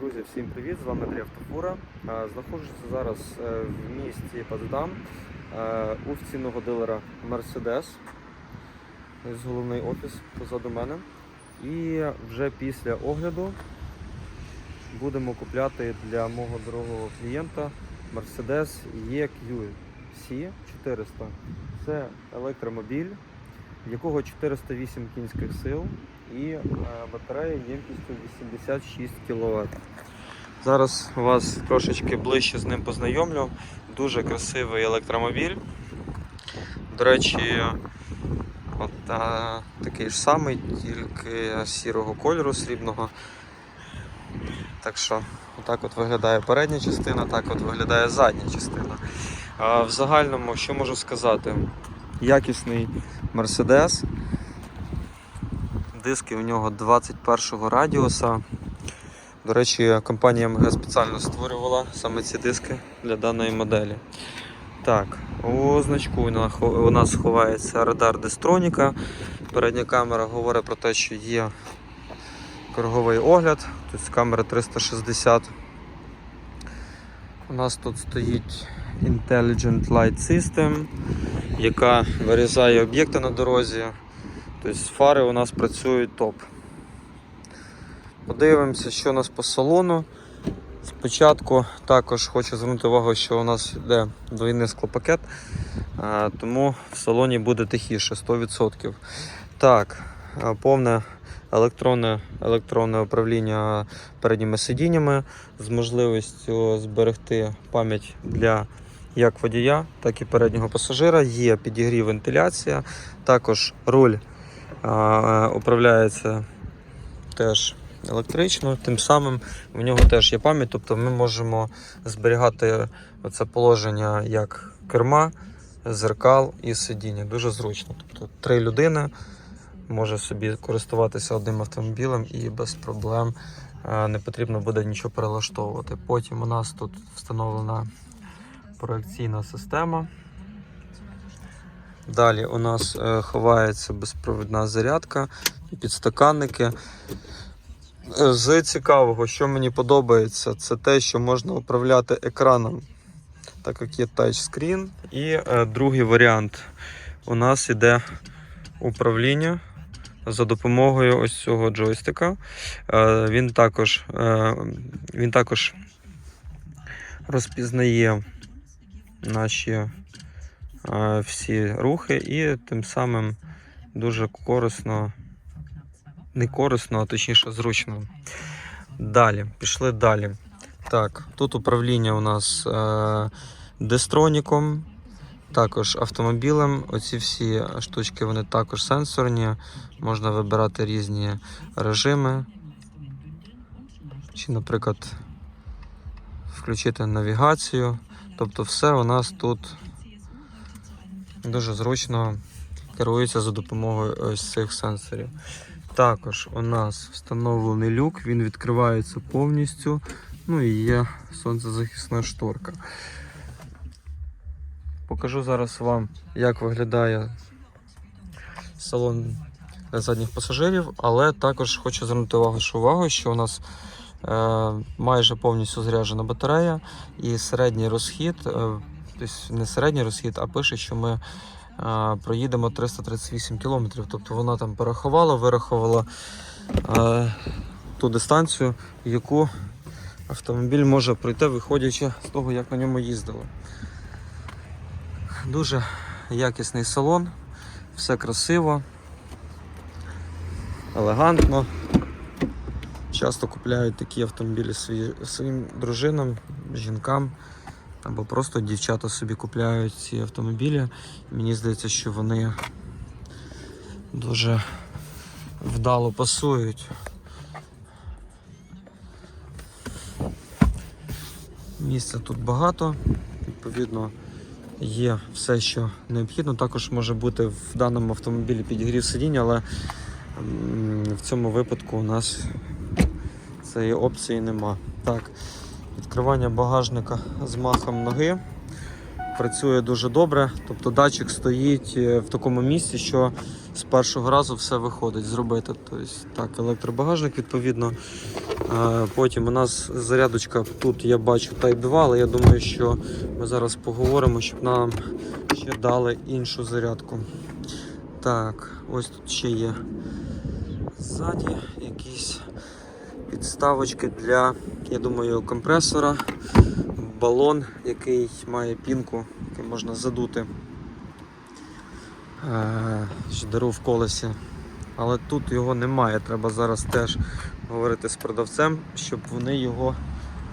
Друзі, всім привіт! З вами Андрій Автофура. Е, Знаходжуся зараз е, в місті Потсдам е, у офіційного дилера Mercedes. Ось головний офіс позаду мене. І вже після огляду будемо купляти для мого дорогого клієнта Mercedes EQC 400. Це електромобіль, якого 408 кінських сил і е, батарея ємкістю 86 кВт. Зараз вас трошечки ближче з ним познайомлю. Дуже красивий електромобіль. До речі, от, а, такий ж самий, тільки сірого кольору срібного. Так що, отак от виглядає передня частина, так от виглядає задня частина. А, в загальному, що можу сказати? Якісний Mercedes. Диски у нього 21-го радіуса. До речі, компанія МГ спеціально створювала саме ці диски для даної моделі. Так, у значку у нас- ховається радар Дестроніка. Передня камера говорить про те, що є круговий огляд. Тут камера 360. У нас тут стоїть Intelligent Light System, яка вирізає об'єкти на дорозі. Тобто фари у нас працюють топ. Подивимося, що у нас по салону. Спочатку також хочу звернути увагу, що у нас йде двойний склопакет, тому в салоні буде тихіше 100%. Так, повне електронне, електронне управління передніми сидіннями з можливістю зберегти пам'ять для як водія, так і переднього пасажира. Є підігрів вентиляція, також руль а, управляється теж електрично, тим самим в нього теж є пам'ять, тобто ми можемо зберігати це положення як керма, зеркал і сидіння. Дуже зручно. Тобто три людини може собі користуватися одним автомобілем і без проблем е, не потрібно буде нічого перелаштовувати. Потім у нас тут встановлена проекційна система. Далі у нас е, ховається безпровідна зарядка, і підстаканники. Е, З цікавого, що мені подобається, це те, що можна управляти екраном, так як є тачскрін. І е, другий варіант у нас іде управління за допомогою ось цього джойстика. Е, він, також, е, він також розпізнає наші е, всі рухи і тим самим дуже корисно не корисно, а точніше зручно. Далі, пішли далі. Так, тут управління у нас е, дестроніком, також автомобілем. Оці всі штучки вони також сенсорні. Можна вибирати різні режими. Чи, наприклад, включити навігацію. Тобто все у нас тут дуже зручно керується за допомогою ось цих сенсорів. Також у нас встановлений люк, він відкривається повністю. Ну і є сонцезахисна шторка. Покажу зараз вам, як виглядає салон задніх пасажирів, але також хочу звернути увагу, увагу, що у нас е, майже повністю заряджена батарея і середній розхід, е, не середній розхід, а пише, що ми а, проїдемо 338 кілометрів. Тобто вона там порахувала, вирахувала а, ту дистанцію, яку автомобіль може пройти, виходячи з того, як на ньому їздили. Дуже якісний салон, все красиво, елегантно. Часто купляють такі автомобілі свої, своїм дружинам, жінкам або просто дівчата собі купляють ці автомобілі. Мені здається, що вони дуже вдало пасують. Місця тут багато, відповідно, є все, що необхідно. Також може бути в даному автомобілі підігрів сидіння, але в цьому випадку у нас цієї опції нема. Так, відкривання багажника з махом ноги. Працює дуже добре, тобто датчик стоїть е, в такому місці, що з першого разу все виходить зробити. Тобто, так, електробагажник, відповідно, Потім у нас зарядочка тут я бачу Type 2, але я думаю, що ми зараз поговоримо, щоб нам ще дали іншу зарядку. Так, ось тут ще є ззаді якісь підставочки для, я думаю, компресора, балон, який має пінку, який можна задути. Е, ще диру в колесі. Але тут його немає. Треба зараз теж говорити з продавцем, щоб вони його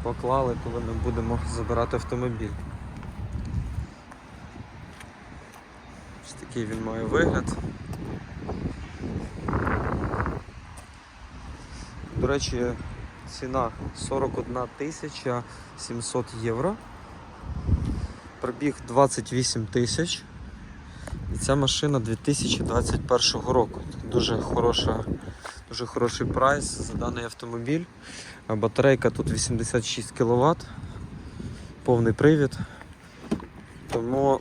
поклали, коли ми будемо забирати автомобіль. Ось такий він має вигляд. До речі, ціна 41 тисяча 700 євро. Пробіг 28 тисяч. І ця машина 2021 року. Дуже хороша, дуже хороший прайс за даний автомобіль. Батарейка тут 86 кВт, повний привід. Тому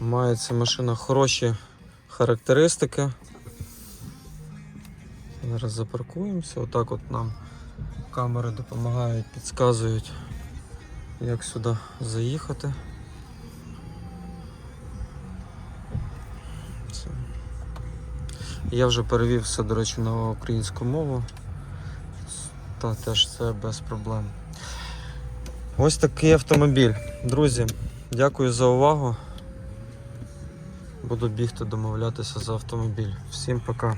має ця машина хороші характеристики. Зараз запаркуємося. Отак от нам камери допомагають, підказують, як сюди заїхати. Я вже перевів все, до речі, на українську мову. Та теж це без проблем. Ось такий автомобіль. Друзі, дякую за увагу. Буду бігти домовлятися за автомобіль. Всім пока.